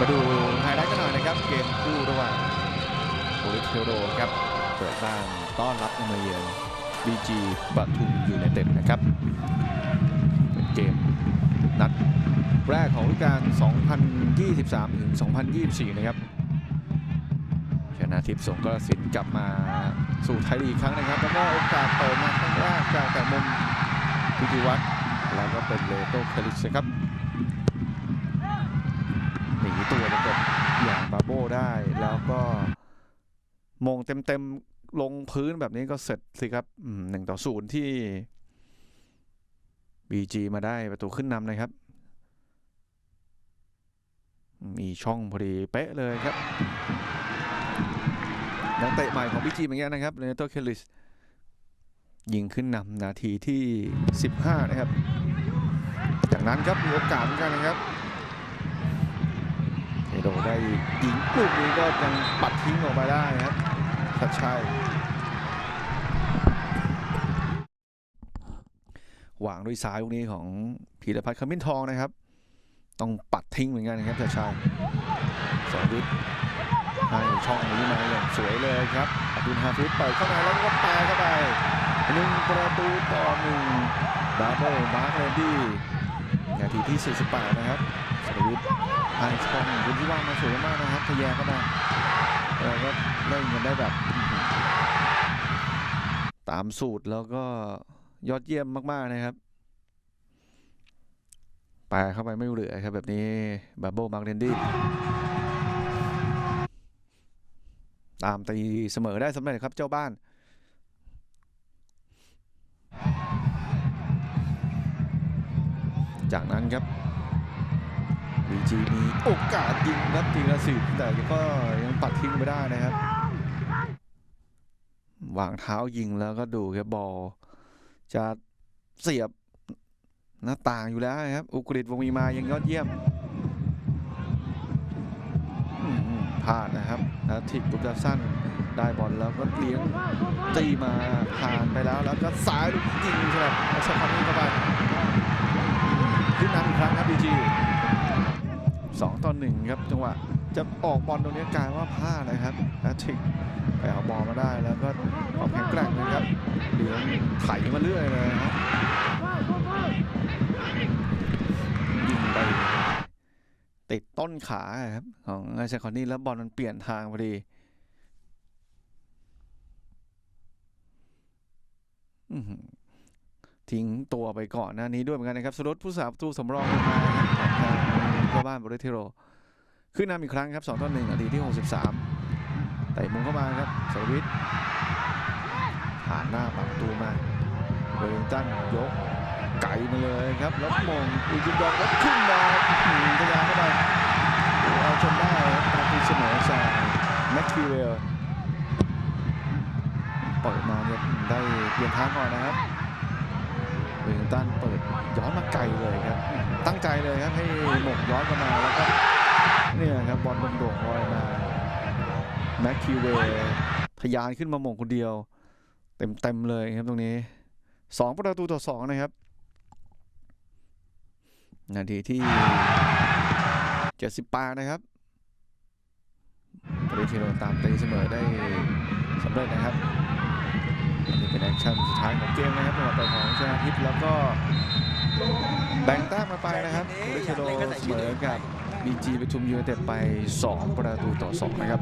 มาดูไฮไลท์กันหน่อยนะครับ เกมคู่ระหว่างโปลิสเทโรครับเปิดบ้านต้อนรับมาเยือน BG บัตทุมยูไนเต็ดนะครับเป็นเกมนัดแรกของฤดูกาล 2023 ถึง 2024 นะครับชนะทิพย์สงกรสินกลับมาสู่ไทยลีกอีกครั้งนะครับ แล้วก็โอกาสเปิดมาครั้งแรกจากแต่มุมพิธีวัฒน์แล้วก็เป็นเลโตเคลิสครับ ตัวประกบอย่างบาโบได้แล้วก็มงเต็มๆลงพื้นแบบนี้ก็เสร็จสิครับหนึ่งต่อศูนย์ที่ BG มาได้ประตูขึ้นนำนะครับ มีช่องพอดีเป๊ะเลยครับนักเตะใหม่ของ BG เหมือนกันนะครับเรนโตเคลิสยิงขึ้นนำนาทีที่ 15 นะครับ จากนั้นครับมีโอกาสเหมือนกันนะครับ ได้ยิงลูกนี้ก็ยังปัดทิ้งออกมาได้ครับชัดชัยวางด้วยซ้ายลูกนี้ของพีรพัฒน์ขมิ้นทองนะครับ ต้องปัดทิ้งเหมือนกันนะครับชัดชัยสองวิทย์ให้ช่องนี้มาอย่างสวยเลยครับอดุลฮาฟิดเปิดเข้ามาแล้วก็แปาเข้าไปหนึ่งประตูต่อหนึ่งดับเบิลมาร์คเลนดี้นาทีที่ 48 นะครับสรวิท ทางช่องพื้นที่ว่างมาสวยมากนะครับทะแยงเข้ามาเราก็เล่นกันได้แบบ ตามสูตรแล้วก็ยอดเยี่ยมมาก ๆ นะครับแปาเข้าไปไม่เหลือครับ แบบนี้บับเบิลมาร์เรนดี้ตามตีเสมอได้สำเร็จครับเจ้าบ้าน จากนั้นครับ บีจีมีโอกาสยิงครับทีละสิบแต่ก็ยังปัดทิ้งไม่ได้นะครับวางเท้ายิงแล้วก็ดูครับบอลจะเสียบหน้าต่างอยู่แล้วครับ อุกฤษวงมีมายังยอดเยี่ยมพลาดนะครับแล้วทิกบุกดาสั้นได้บอลแล้วก็เลี้ยงตีมาผ่านไปแล้วแล้วก็สายลูกยิงสำหรับอัช 2 ต่อ 1 ครับ จังหวะจะออกบอลตรงนี้กลายว่าพลาดนะครับแอติกไปเอาบอลมาได้แล้วก็ออกแข็งแกร่งนะครับเหลืองไถมาเรื่อยเลยครับยิงไปติดต้นขาครับของไอเชคอนนี่แล้วบอลมันเปลี่ยนทางพอดีทิ้งตัวไปก่อนหน้านี้ด้วยเหมือนกันนะครับ สรุปผู้สาประตูสำรองมา ครับของทางเจ้าบ้านบริเทโร ขึ้นนำอีกครั้งครับ2ต่อ1นาทีที่ 63แต่มุงเข้ามาครับสรวิทย์ผ่านหน้าปักตูมาเวลิงตันยกไก่มาเลยครับแล้วมงอุจินดอกแล้วขึ้นมาทะยานเข้าไปเอาชนได้ครับตามตีเสมอจากแม็กคิเวลเปิดมาเนี่ยได้เปลี่ยนทางก่อนนะครับเวลิงตันเปิดย้อนมาไกลเลยครับ ตั้งใจเลยครับให้หมกย้อนกันมาแล้วก็เนี่ยครับบอลโด่งลอยมาแม็กคิวเวทยานขึ้นมาหม่งคนเดียว เต็มๆเลยครับตรงนี้สองประตูต่อสองนะครับ นาทีที่เจ็ดสิบปานะครับบริเทโรตามตีเสมอได้สำเร็จนะครับนนี้เป็นแอคชั่นสุดท้ายของเกมนะครับจังหวะเปิดของชนะทิพย์แล้วก็ แบ่งแต้มมาไปนะครับโอริเคโดเสมอกับบีจีปทุมยูไนเต็ดไป 2 ประตูต่อ 2 นะครับ